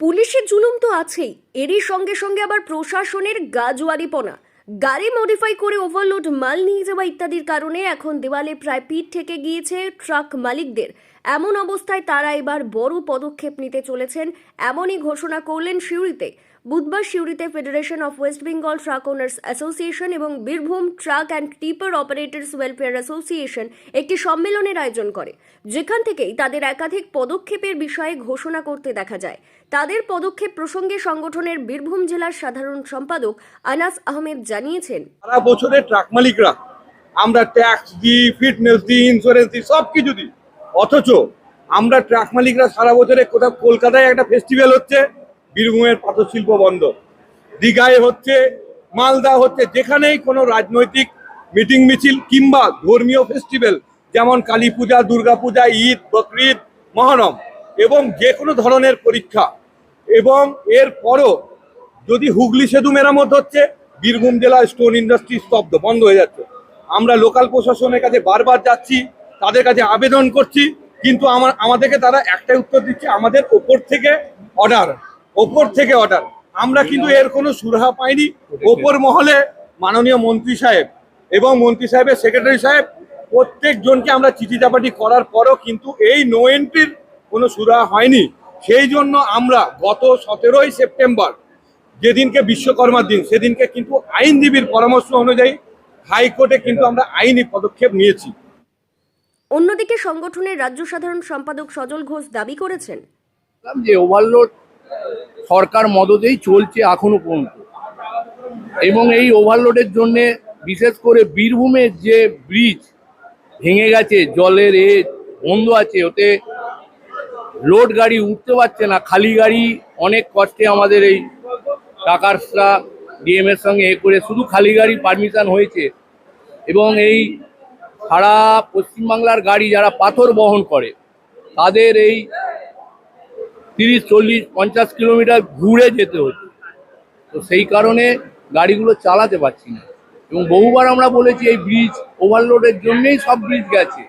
পুলিশের জুলুম তো আছেই। এরই সঙ্গে সঙ্গে আবার প্রশাসনের গাজোয়ারিপনা। গাড়ি মডিফাই করে ওভারলোড মাল নিয়ে যাওয়া ইত্যাদির কারণে এখন দেওয়ালে প্রায় পিঠ থেকে গিয়েছে ট্রাক মালিকদের। এমন অবস্থায় তারা এবার বড় পদক্ষেপ নিতে চলেছেন এমনই ঘোষণা করলেন সিউড়িতে। বুধবার সিউড়িতে federation of west Bengal truck owners association এবং Birbhum truck and tipper operators welfare association একটি সম্মেলনের আয়োজন করে, যেখান থেকেই তাদের একাধিক পদক্ষেপের বিষয়ে ঘোষণা করতে দেখা যায়। তাদের পদক্ষেপ প্রসঙ্গে সংগঠনের বীরভূম জেলার সাধারণ সম্পাদক আনাস আহমেদ জানিয়েছেন। সারা ট্রাক মালিকরা, আমরা ট্যাক্স দিই ফিটনেস দিই ইন্স্যুরেন্স দিই সব কিছু দিই। অথচ আমরা ট্রাক মালিকরা সারা বছরে কোথাও কলকাতায় একটা ফেস্টিভ্যাল হচ্ছে, বীরভূমের পাথর শিল্প বন্ধ দীঘায় হচ্ছে, মালদা হচ্ছে, যেখানেই কোনো রাজনৈতিক মিটিং মিছিল কিংবা ধর্মীয় ফেস্টিভ্যাল যেমন কালী পূজা, দুর্গা পূজা, ঈদ, বকরিদ, মহরম এবং যে কোনো ধরনের পরীক্ষা। এবং এর পরও যদি হুগলি সেতু মেরামত হচ্ছে, বীরভূম জেলা স্টোন ইন্ডাস্ট্রি স্তব্ধ, বন্ধ হয়ে যাচ্ছে। আমরা লোকাল প্রশাসনের কাছে বারবার যাচ্ছি তাদের কাছে আবেদন করছি, কিন্তু আমার, আমাদেরকে তারা একটাই উত্তর দিচ্ছে, আমাদের ওপর থেকে অর্ডার ওপর থেকে অর্ডার আমরা কিন্তু এর কোনো সুরাহা পাইনি, ওপর মহলে মাননীয় মন্ত্রী সাহেব এবং মন্ত্রী সাহেবের সেক্রেটারি সাহেব প্রত্যেকজনকে আমরা চিঠি চাপাটি করার পরও কিন্তু এই নো এন্ট্রির কোনো সুরাহা হয়নি। সেই জন্য আমরা গত সতেরোই সেপ্টেম্বর যেদিনকে বিশ্বকর্মার দিন, সেদিনকে কিন্তু আইনজীবীর পরামর্শ অনুযায়ী হাইকোর্টে কিন্তু আমরা আইনি পদক্ষেপ নিয়েছি। অন্যদিকে সংগঠনের রাজ্য সাধারণ সম্পাদক সজল ঘোষ দাবি করেছেন। যে ওভারলোড সরকার মদতেই চলছে এখনও পর্যন্ত। এবং এই ওভারলোডের জন্য বিশেষ করে বীরভূমের যে ব্রিজ ভেঙে গেছে, জলের এ বন্ধ আছে, ওতে লোড গাড়ি উঠতে পারছে না, খালি গাড়ি অনেক কষ্টে আমাদের এই টাকারসরা ডিএম এর সঙ্গে এ করে শুধু খালি গাড়ি পারমিশন হয়েছে। এবং এই সারা পশ্চিমবাংলার গাড়ি যারা পাথর বহন করে, তাদের এই তিরিশ, চল্লিশ, পঞ্চাশ কিলোমিটার ঘুরে যেতে হচ্ছে। তো সেই কারণে গাড়িগুলো চালাতে পারছি না। এবং বহুবার আমরা বলেছি এই ব্রিজ ওভারলোডের জন্যেই সব ব্রিজ গেছে।